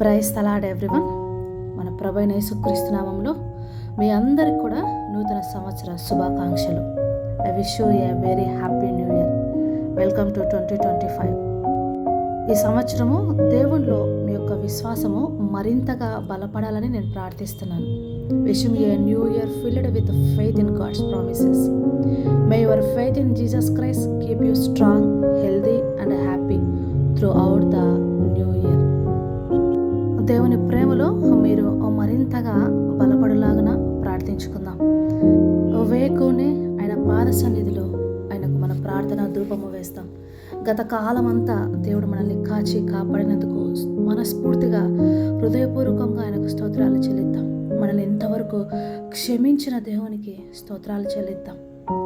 Price తలాడ్ everyone మన ప్రభైన యేసుక్రీస్తునామంలో మీ అందరికి కూడా నూతన సంవత్సర శుభాకాంక్షలు. I wish you a very happy new year welcome to twenty twenty five ఈ సంవత్సరము దేవునిలో మీ యొక్క విశ్వాసము మరింతగా బలపడాలని నేను ప్రార్థిస్తున్నాను. Wishing a new year filled with faith in God's promises may your faith in Jesus Christ keep you strong healthy and happy throughout the దేవుని ప్రేమలో మీరు మరింతగా బలపడులాగున ప్రార్థించుకుందాం. వేకునే ఆయన పాద సన్నిధిలో ఆయనకు మన ప్రార్థన ధూపము వేస్తాం. గత కాలం అంతా దేవుడు మనల్ని కాచి కాపాడినందుకు మనస్ఫూర్తిగా హృదయపూర్వకంగా ఆయనకు స్తోత్రాలు చెల్లిద్దాం. మనల్ని ఇంతవరకు క్షమించిన దేవునికి స్తోత్రాలు చెల్లిద్దాం.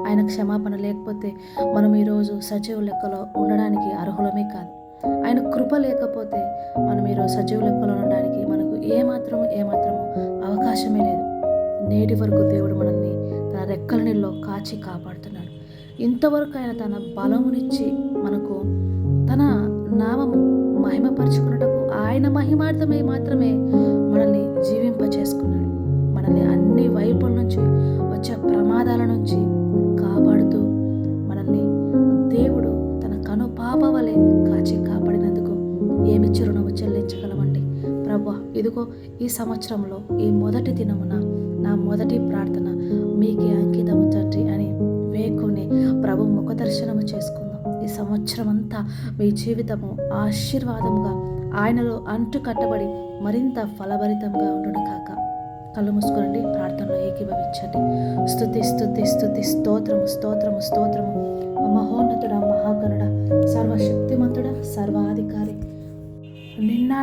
ఆయన క్షమాపణ లేకపోతే మనం ఈరోజు సజీవ లెక్కలో ఉండడానికి అర్హులమే కాదు. ఆయన కృప లేకపోతే మనం ఈరోజు సజీవ లెక్కలో ఉండడానికి మనకు ఏమాత్రము ఏమాత్రము అవకాశమే లేదు. నేటి వరకు దేవుడు మనల్ని తన రెక్కల నీళ్ళలో కాచి కాపాడుతున్నాడు. ఇంతవరకు ఆయన తన బలమునిచ్చి మనకు తన నామము మహిమపరచుకున్నటకు ఆయన మహిమార్థమై మాత్రమే మనల్ని జీవింప చేసుకున్నాడు మనల్ని అన్ని వైపుల నుంచి వచ్చే ప్రమాదాల నుంచి కాపాడుతూ ఇదిగో ఈ సంవత్సరంలో ఈ మొదటి దినమున నా మొదటి ప్రార్థన మీకే అంకితము తండ్రి అని వేకుని ప్రభు ముఖ దర్శనము చేసుకుందాం. ఈ సంవత్సరం అంతా మీ జీవితము ఆశీర్వాదముగా ఆయనలో అంటు కట్టబడి మరింత ఫలభరితంగా ఉండడం కాక. కళ్ళు మూసుకోండి ప్రార్థనలో ఏకీభవించండి. స్థుతి స్థుతి స్థుతి స్తోత్రము స్తోత్రము స్తోత్రము. మహోన్నతుడ మహాగణుడ సర్వశక్తిమంతుడ సర్వాధికారి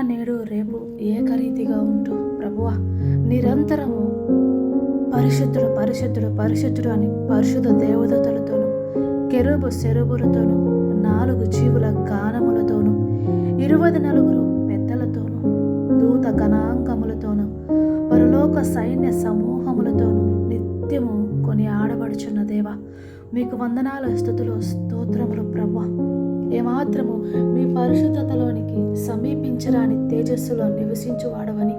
నేడు రేపు ఏకరీతిగా ఉంటూ ప్రభువ నిరంతరము పరిశుద్ధుడు పరిశుద్ధుడు పరిశుద్ధుడు అని పరిశుద్ధ దేవదతలతోనూ కెరుబు సెరుబులతోనూ నాలుగు జీవుల గానములతోనూ ఇరువది నలుగురు పెద్దలతోనూ దూత గణాంకములతోనూ పరలోక సైన్య సమూహములతోనూ నిత్యము కొని ఆడబడుచున్న దేవ మీకు వందనాలు స్థుతులు స్తోత్రములు ప్రభా ఏమాత్రము మీ పరిశుద్ధతలోనికి సమీపించరాని తేజస్సులో నివసించువాడవని.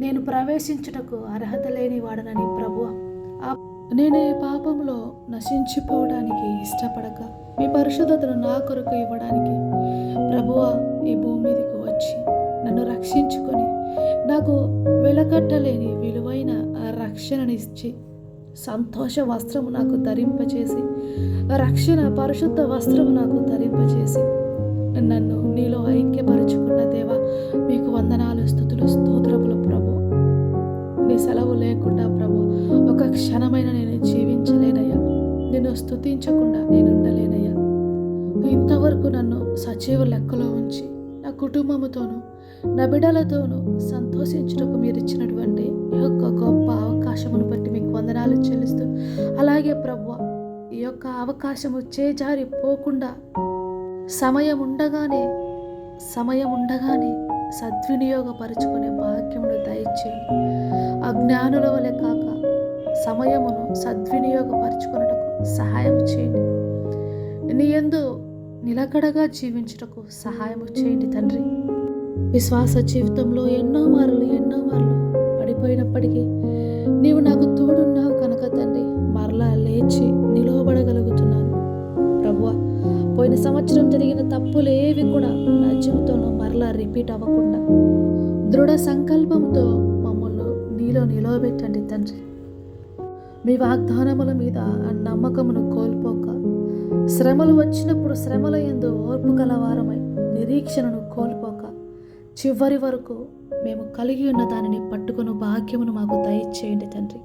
నేను ప్రవేశించుటకు అర్హత లేని వాడనని ప్రభు నేను ఈ పాపంలో నశించిపోవడానికి ఇష్టపడక మీ పరిశుద్ధతను నా కొరకు ఇవ్వడానికి ప్రభువ ఈ భూమి మీదకి వచ్చి నన్ను రక్షించుకొని నాకు వెలకట్టలేని విలువైన రక్షణనిచ్చి సంతోష వస్త్రము నాకు ధరింపచేసి రక్షణ పరిశుద్ధ వస్త్రము నాకు ధరింపచేసి నన్ను నీలో ఐక్యపరుచుకున్న దేవా మీకు వందనాలు స్థుతులు స్తోత్రములు ప్రభు. నీ సెలవు లేకుండా ప్రభు ఒక క్షణమైన నేను జీవించలేనయ్యా. నిన్ను స్థుతించకుండా నేను ఉండలేనయ్యా. ఇంతవరకు నన్ను సజీవ లెక్కలో ఉంచి నా కుటుంబముతోనూ నా బిడ్డలతోనూ సంతోషించుటకు మీరు ఇచ్చినటువంటి ఈ యొక్క గొప్ప అవకాశమును బట్టి మీకు వందనాలు చెల్లిస్తూ అలాగే ప్రభు ఈ యొక్క అవకాశము చేజారి పోకుండా సమయం ఉండగానే సమయం ఉండగానే సద్వినియోగపరుచుకునే భాగ్యమును దయచేయండి అజ్ఞానుల వలె కాక సమయమును సద్వినియోగపరుచుకున్నటకు సహాయం చేయండి. నీ ఎందు నిలకడగా జీవించుటకు సహాయము చేయండి తండ్రి. విశ్వాస జీవితంలో ఎన్నో మార్లు ఎన్నో మార్లు పడిపోయినప్పటికీ నీవు నాకు తోడున్నావు కనుక తండ్రి మరలా లేచి నిలవబడగలుగుతున్నాను. ప్రభువ పోయిన సంవత్సరం జరిగిన తప్పులు ఏవి కూడా నా జీవితంలో మరలా రిపీట్ అవ్వకుండా దృఢ సంకల్పంతో మమ్మల్ని నీలో నిలవబెట్టండి తండ్రి. మీ వాగ్దానముల మీద ఆ నమ్మకమును కోల్పోక శ్రమలు వచ్చినప్పుడు శ్రమల ఎందు ఓర్పు కలవారమై నిరీక్షణను చివరి వరకు మేము కలిగి ఉన్న దానిని పట్టుకుని భాగ్యమును మాకు దయచేయండి తండ్రి.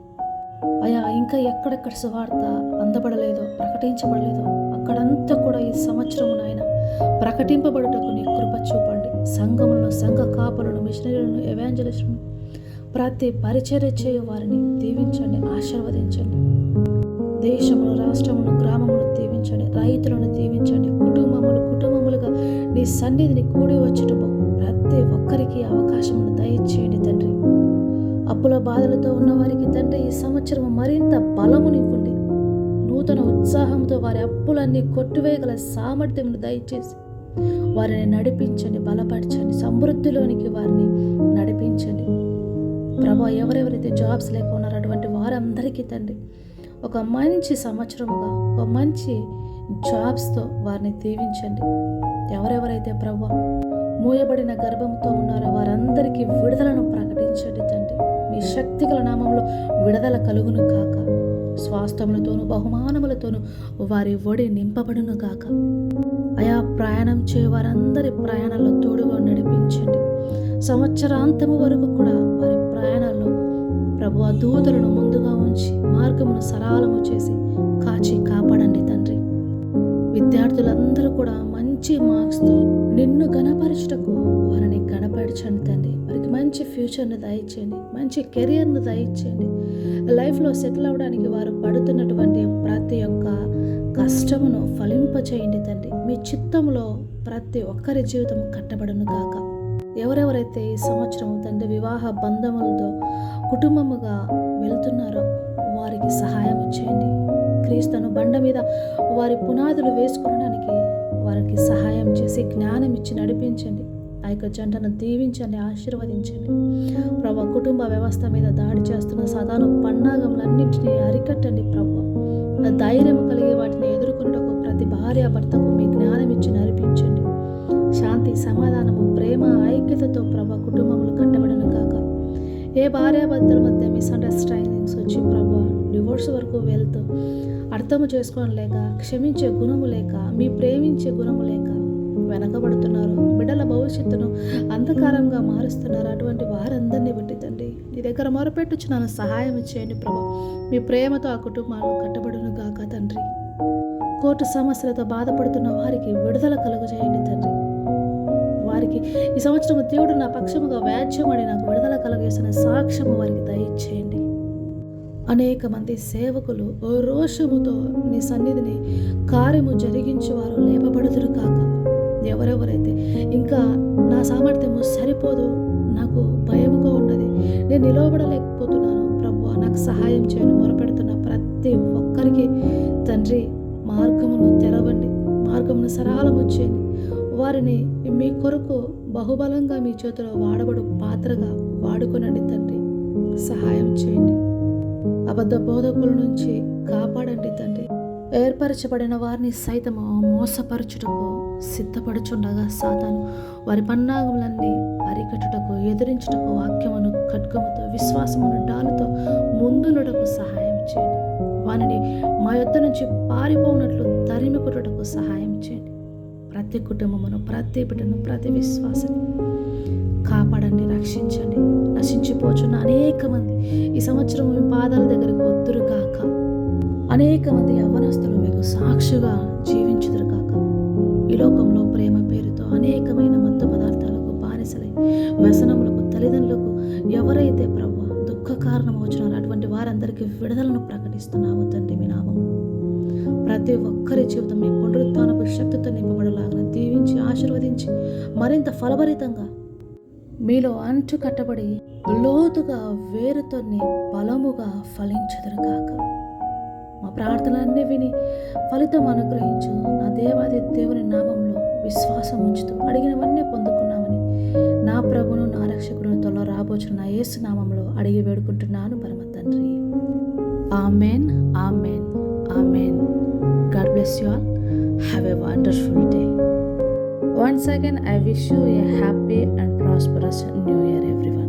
అయా ఇంకా ఎక్కడెక్కడ సువార్త అందబడలేదో ప్రకటించబడలేదో అక్కడంతా కూడా ఈ సంవత్సరము నాయన ప్రకటింపబడుటకు నీ కృప చూపండి. సంఘములను సంఘ కాపులను మిషనరీలను ఎవాంజలిస్టులను ప్రతి పరిచర్య చేయు వారిని దీవించండి ఆశీర్వదించండి. దేశమును రాష్ట్రమును గ్రామమును దీవించండి రైతులను దీవించండి కుటుంబములు కుటుంబములుగా నీ సన్నిధిని కూడి వచ్చేటప్పుడు ప్రతి ఒక్కరికి అవకాశమును దయచేయండి తండ్రి. అప్పుల బాధలతో ఉన్నవారికి తండ్రి ఈ సంవత్సరం మరింత బలమునివ్వండి. నూతన ఉత్సాహంతో వారి అప్పులన్నీ కొట్టివేయగల సామర్థ్యమును దయచేసి వారిని నడిపించండి బలపరచండి సమృద్ధిలోనికి వారిని నడిపించండి. ప్రభా ఎవరెవరైతే జాబ్స్ లేక ఉన్నారో అటువంటి వారందరికీ తండ్రి ఒక మంచి సంవత్సరముగా ఒక మంచి జాబ్స్తో వారిని దీవించండి. ఎవరెవరైతే ప్రభా మూయబడిన గర్భంతో ఉన్నారో? వారందరికీ విడుదలను ప్రకటించండి తండ్రి. మీ శక్తిగల నామంలో విడుదల కలుగును కాక స్వాస్థములతోనూ బహుమానములతోనూ వారి ఒడి నింపబడును గాక. అయా ప్రయాణం చే వారందరి ప్రయాణాల్లో తోడుగా నడిపించండి. సంవత్సరాంతము వరకు కూడా వారి ప్రయాణాల్లో ప్రభు ఆ దూతలను ముందుగా ఉంచి మార్గమును సరళము చేసి కాచి కాపాడండి తండ్రి. విద్యార్థులందరూ కూడా మంచి మార్క్స్తో నిన్ను గణపరచుటకు వారిని గణపరచండి తండ్రి. వారికి మంచి ఫ్యూచర్ను దయచేయండి మంచి కెరియర్ను దయచేయండి. లైఫ్లో సెటిల్ అవ్వడానికి వారు పడుతున్నటువంటి ప్రతి ఒక్క కష్టమును ఫలింపచేయండి తండ్రి. మీ చిత్తంలో ప్రతి ఒక్కరి జీవితం కట్టబడును కాక ఎవరెవరైతే ఈ సంవత్సరం తండ్రి వివాహ బంధములతో కుటుంబముగా వెళ్తున్నారో వారికి సహాయం చేయండి. క్రీస్తును బండ మీద వారి పునాదులు వేసుకోవడానికి వారికి సహాయం చేసి జ్ఞానం ఇచ్చి నడిపించండి. ఆ యొక్క జంటను దీవించండి ఆశీర్వదించండి. ప్రభా కుటుంబ వ్యవస్థ మీద దాడి చేస్తున్న సదాను పన్నాగములన్నింటినీ అరికట్టండి ప్రభు. ధైర్యం కలిగి వాటిని ఎదుర్కొన్నటకు ప్రతి భార్య భర్తకు మీ జ్ఞానం ఇచ్చి నడిపించండి. శాంతి సమాధానము ప్రేమ ఐక్యతతో ప్రభా కుటుంబములు కట్టబడను కాక ఏ భార్యాభర్తల మధ్య ఫీలింగ్స్ వచ్చి ప్రభు. డివోర్స్ వరకు వెళ్తూ అర్థము చేసుకోవడం లేక క్షమించే గుణము లేక మీ ప్రేమించే గుణము లేక వెనకబడుతున్నారు. బిడ్డల భవిష్యత్తును అంధకారంగా మారుస్తున్నారు. అటువంటి వారందరినీ బట్టి తండ్రి నీ దగ్గర మొరపెట్టుచు నన్ను సహాయం చేయండి ప్రభా. మీ ప్రేమతో ఆ కుటుంబాలను కట్టబడును గాక తండ్రి. కోర్టు సమస్యలతో బాధపడుతున్న వారికి విడుదల కలుగజేయండి తండ్రి. వారికి ఈ సంవత్సరం దేవుడు నా పక్షముగా వ్యాజ్యమడి నాకు విడుదల కలగేసిన సాక్ష్యము వారికి దయచేయండి. అనేక మంది సేవకులు రోషముతో నీ సన్నిధిని కార్యము జరిగించేవారు లేపబడుతురు కాక. ఎవరెవరైతే ఇంకా నా సామర్థ్యము సరిపోదు నాకు భయముగా ఉన్నది నేను నిలవబడలేకపోతున్నాను ప్రభు నాకు సహాయం చేయను మొరపెడుతున్న ప్రతి ఒక్కరికి తండ్రి మార్గమును తెరవండి మార్గమును సరళము చేయండి. వారిని మీ కొరకు బహుబలంగా మీ చేతిలో వాడబడు పాత్రగా వాడుకొనండి తండ్రి. సహాయం చేయండి. అబద్ధ బోధకుల నుంచి కాపాడండి తండ్రి. ఏర్పరచబడిన వారిని సైతము మోసపరచుటకు సిద్ధపడుచుండగా సాతాను వారి పన్నాగములన్నీ అరికట్టుటకు ఎదిరించుటకు వాక్యమును ఖడ్గముతో విశ్వాసమును డాలుతో ముందునటకు సహాయం చేయండి. వానిని మా యొద్ద నుంచి పారిపోనట్లు తరిమి కొట్టుటకు సహాయం చేయండి. ప్రతి కుటుంబమును ప్రతి బిడ్డను ప్రతి విశ్వాసం రక్షించండి. నశించిపోచున్న అనేక మంది ఈ సంవత్సరం మీ పాదాల దగ్గరకు వద్దురు కాక అనేక మంది యవ్వనస్తులు మీకు సాక్షిగా జీవించుదురు కాక ఈ లోకంలో ప్రేమ పేరుతో అనేకమైన మత్తు పదార్థాలకు బానిసలై వ్యసనములకు తల్లిదండ్రులకు ఎవరైతే ప్రభు దుఃఖ కారణం వచ్చినారో అటువంటి వారందరికీ విడుదలను ప్రకటిస్తున్నాము తండ్రి మీ నామం. ప్రతి ఒక్కరి జీవితం మీ పునరుత్నపు శక్తితో నింపబడలాగిన దీవించి ఆశీర్వదించి మరింత ఫలభరితంగా మీలో అంటు కట్టబడి లోతుగా వేరుతోని బలముగా ఫలించదురు కాక మా ప్రార్థనలన్నీ విని ఫలితం అనుగ్రహించు. నా దేవాది దేవుని నామంలో విశ్వాసం ఉంచుతూ అడిగినవన్నీ పొందుకున్నామని నా ప్రభును నా రక్షకుడు త్వరలో రాబోచున్న నా యేసు నామంలో అడిగి వేడుకుంటున్నాను పరమ తండ్రి. Amen amen amen. God bless you all. Have a wonderful day. Once again, I wish you a happy and prosperous new year.